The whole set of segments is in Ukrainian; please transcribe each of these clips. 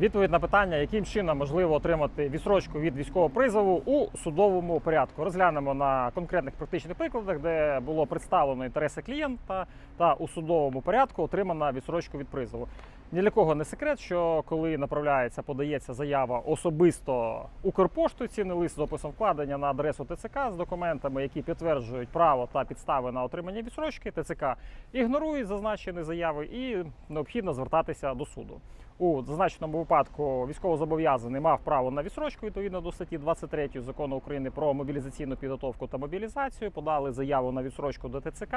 Відповідь на питання, яким чином можливо отримати відсрочку від військового призову у судовому порядку. Розглянемо на конкретних практичних прикладах, де було представлено інтереси клієнта та у судовому порядку отримана відсрочку від призову. Ні для кого не секрет, що коли направляється, подається заява особисто Укрпоштою, цінний лист з описом вкладення на адресу ТЦК з документами, які підтверджують право та підстави на отримання відсрочки, ТЦК ігнорує зазначені заяви і необхідно звертатися до суду. У зазначеному випадку військовозобов'язаний мав право на відсрочку відповідно до статті 23 закону України про мобілізаційну підготовку та мобілізацію. Подали заяву на відсрочку до ТЦК.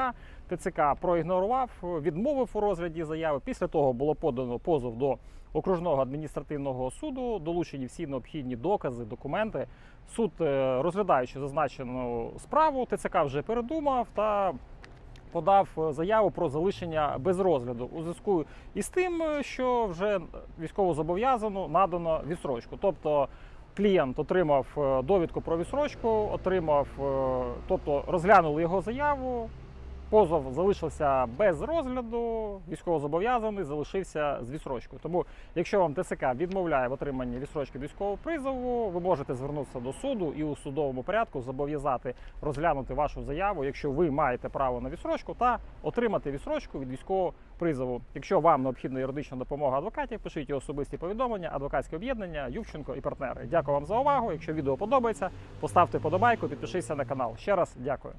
ТЦК проігнорував, відмовив у розгляді заяви. Після того було подано позов до окружного адміністративного суду, долучені всі необхідні докази, документи. Суд, е, розглядаючи зазначену справу, ТЦК вже передумав та подав е, заяву про залишення без розгляду у зв'язку із тим, е, що вже військово зобов'язано надано відсрочку. Тобто клієнт отримав е, довідку про відсрочку, отримав, тобто розглянули його заяву. Позов залишився без розгляду, військовозобов'язаний залишився з відсрочкою. Тому, якщо вам ТСК відмовляє в отриманні відсрочки військового призову, ви можете звернутися до суду і у судовому порядку зобов'язати розглянути вашу заяву, якщо ви маєте право на відсрочку, та отримати відсрочку від військового призову. Якщо вам необхідна юридична допомога адвокатів, пишіть особисті повідомлення, адвокатське об'єднання, Ювченко і партнери. Дякую вам за увагу. Якщо відео подобається, поставте подобайку, підпишіться на канал. Ще раз дякую.